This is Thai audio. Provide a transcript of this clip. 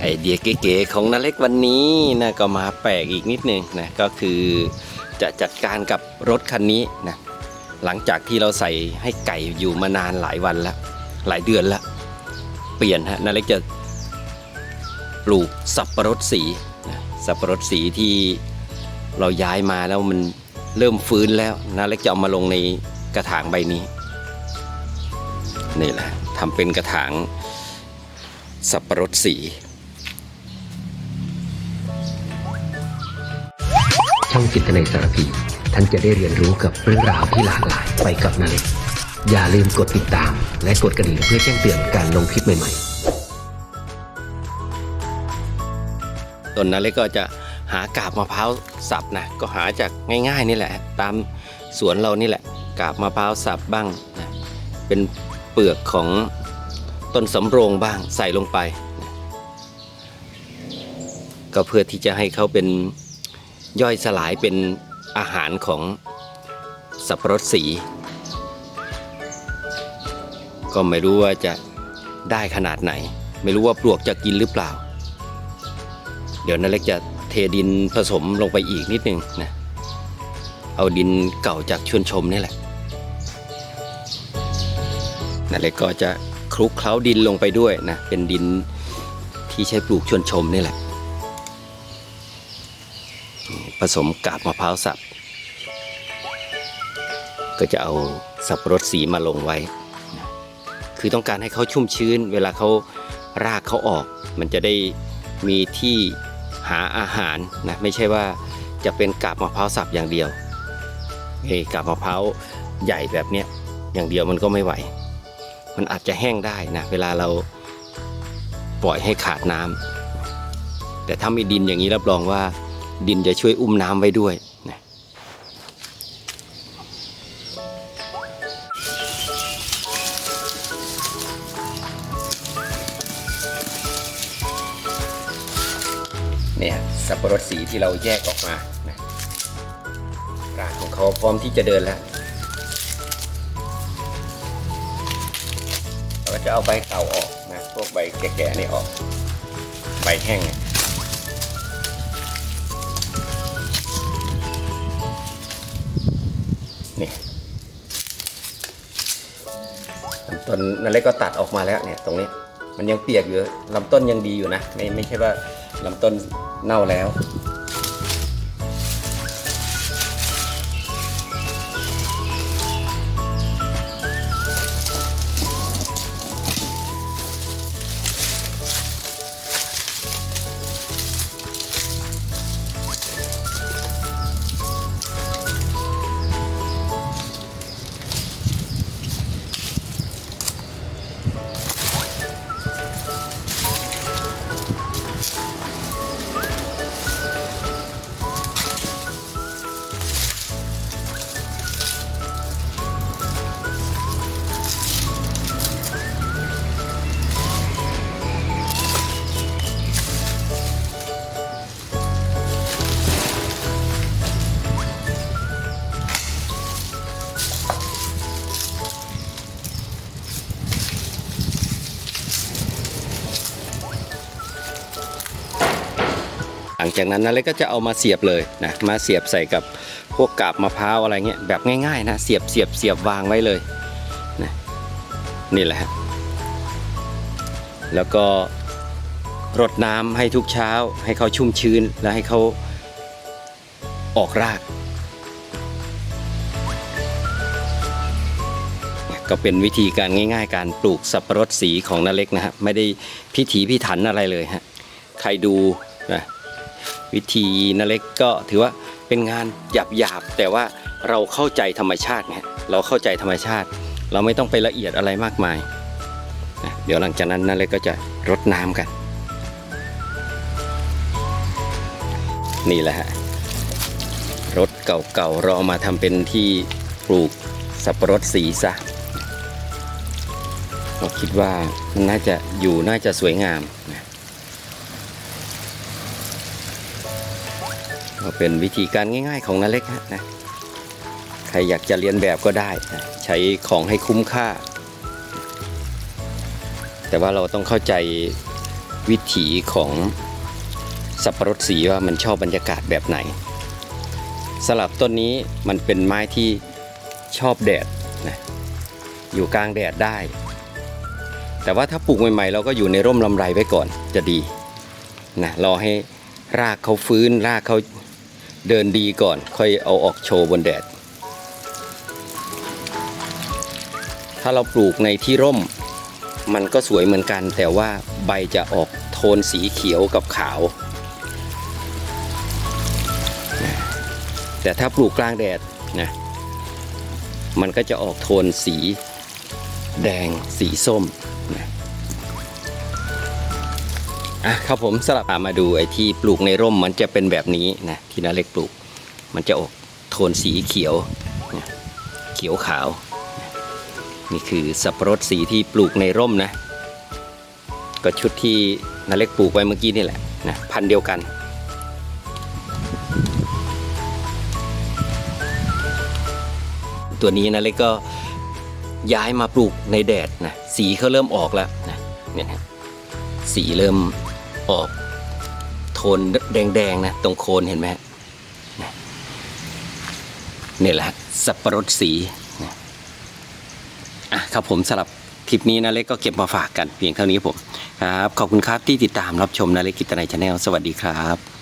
ไอเดียเก๋ๆของนาเล็กวันนี้นะก็มาแปลกอีกนิดนึงนะก็คือจะจัดการกับรถคันนี้นะหลังจากที่เราใส่ให้ไก่อยู่มานานหลายวันแล้ว หลายเดือนแล้ว เปลี่ยนฮะนาเล็กจะปลูกสับปะรดสีนะสับปะรดสีที่เราย้ายมาแล้วมันเริ่มฟื้นแล้วนาเล็กจะเอามาลงในกระถางใบนี้นี่แหละทำเป็นกระถางสับปะรดสี องจิตในสารพี ท่านจะได้เรียนรู้กับเรื่องราวที่หลากหลายไปกับนาเล็กอย่าลืมกดติดตาม และกดกระดิ่งเพื่อแจ้งเตือนการลงคลิปใหม่ๆต้นนั้นเล็กก็จะหากาบมะพร้าวสับนะก็หาจากง่าย ๆ นี่แหละ ตามสวนเรานี่แหละ กาบมะพร้าวสับบ้างนะเป็นเปลือกของต้นสำโรงบ้างใส่ลงไปนะก็เพื่อที่จะให้เขาเป็น ย่อยสลายเป็นอาหารของสับปะรดสี ก็ไม่รู้ว่าจะได้ขนาดไหน ไม่รู้ว่าปลวกจะกินหรือเปล่า เดี๋ยวนาเล็กจะเทดินผสมลงไปอีกนิดนึงนะเอาดินเก่าจากชวนชมนี่แหละนาเล็กก็จะคลุกเคล้าดินลงไปด้วยนะเป็นดินที่ใช้ปลูกชวนชมนี่แหละ ผสมกาบมะพร้าวสับ ก็จะเอาสับปะรดสีมาลงไว้ คือต้องการให้เขาชุ่มชื้น เวลาเขารากเขาออก มันจะได้มีที่หาอาหารนะไม่ใช่ว่าจะเป็นกาบมะพร้าวสับอย่างเดียวเฮ้กาบมะพร้าวใหญ่แบบเนี้ยอย่างเดียวมันก็ไม่ไหว มันอาจจะแห้งได้นะเวลาเราปล่อยให้ขาดน้ำแต่ถ้ามีดินอย่างนี้รับรองว่า ดินจะช่วยอุ้มน้ำไว้ด้วยนะเนี่ยสับปะรดสีที่เราแยกออกมานะรากของเขาพร้อมที่จะเดินแล้วเราก็จะเอาใบเก่าออกนะ พวกใบแก่ๆนี่ออก ใบแห้งเนี่ย ต้นนั่นเล็กก็ตัดออกมาแล้วเนี่ยตรงนี้มันยังเปียกอยู่ลำต้นยังดีอยู่นะ ไม่ไม่ใช่ว่าลำต้นเน่าแล้ว งจากนั้นนาเล็กก็จะเอามาเสียบเลยนะมาเสียบใส่กับพวกกาบมะพร้าวอะไรเงี้ยแบบง่ายๆนะเสียบเสียบเสียบวางไว้เลยนะนี่แหละฮะแล้วก็รดน้ำให้ทุกเช้า ให้เขาชุ่มชื้นและให้เขาออกราก ก็เป็นวิธีการง่าย ๆ การปลูกสับปะรดสีของนาเล็กนะฮะไม่ได้พิถีพิถันอะไรเลยฮะใครดูนะ วิธีนาเล็กก็ถือว่าเป็นงานหยาบๆแต่ว่าเราเข้าใจธรรมชาติไงเราเข้าใจธรรมชาติ เราไม่ต้องไปละเอียดอะไรมากมายนะเดี๋ยวหลังจากนั้นนาเล็กก็จะรดน้ำกัน นี่แหละฮะรถเก่าๆเราเอามาทำเป็นที่ปลูกสับปะรดสีซะเราคิดว่ามันน่าจะอยู่น่าจะสวยงามนะ ก็เป็นวิธีการง่ายๆของนาเล็กฮะนะใครอยากจะเรียนแบบก็ได้นะใช้ของให้คุ้มค่า แต่ว่าเราต้องเข้าใจวิถีของสับปะรดสีว่ามันชอบบรรยากาศแบบไหนสลับต้นนี้มันเป็นไม้ที่ชอบแดดนะอยู่กลางแดดได้ แต่ว่าถ้าปลูกใหม่ๆ เราก็อยู่ในร่มลำไรไว้ก่อนจะดีนะรอให้รากเขาฟื้นรากเขา เดินดีก่อนค่อยเอาออกโชว์บนแดด ถ้าเราปลูกในที่ร่ม มันก็สวยเหมือนกัน แต่ว่าใบจะออกโทนสีเขียวกับขาว แต่ถ้าปลูกกลางแดดนะมันก็จะออกโทนสีแดงสีส้ม อะครับผมสลับมาดูไอ้ที่ปลูกในร่มมันจะเป็นแบบนี้นะที่นาเล็กปลูก มันจะออกโทนสีเขียวเขียวขาว นี่คือสับปะรดสีที่ปลูกในร่มนะ ก็ชุดที่นาเล็กปลูกไว้เมื่อกี้นี่แหละนะพันเดียวกันตัวนี้นาเล็กก็ย้ายมาปลูกในแดดนะสีเขาเริ่มออกแล้วนะเนี่ยนะสีเริ่ม ออกโทนแดงๆนะ ตรงโคนเห็นไหมนะเนี่ยแหละสับปะรดสีอะครับผมสำหรับคลิปนี้นะเล็กก็เก็บมาฝากกันเพียงเท่านี้ผมครับ ขอบคุณครับที่ติดตามรับชมนะเล็กกิตนายชาแนลสวัสดีครับ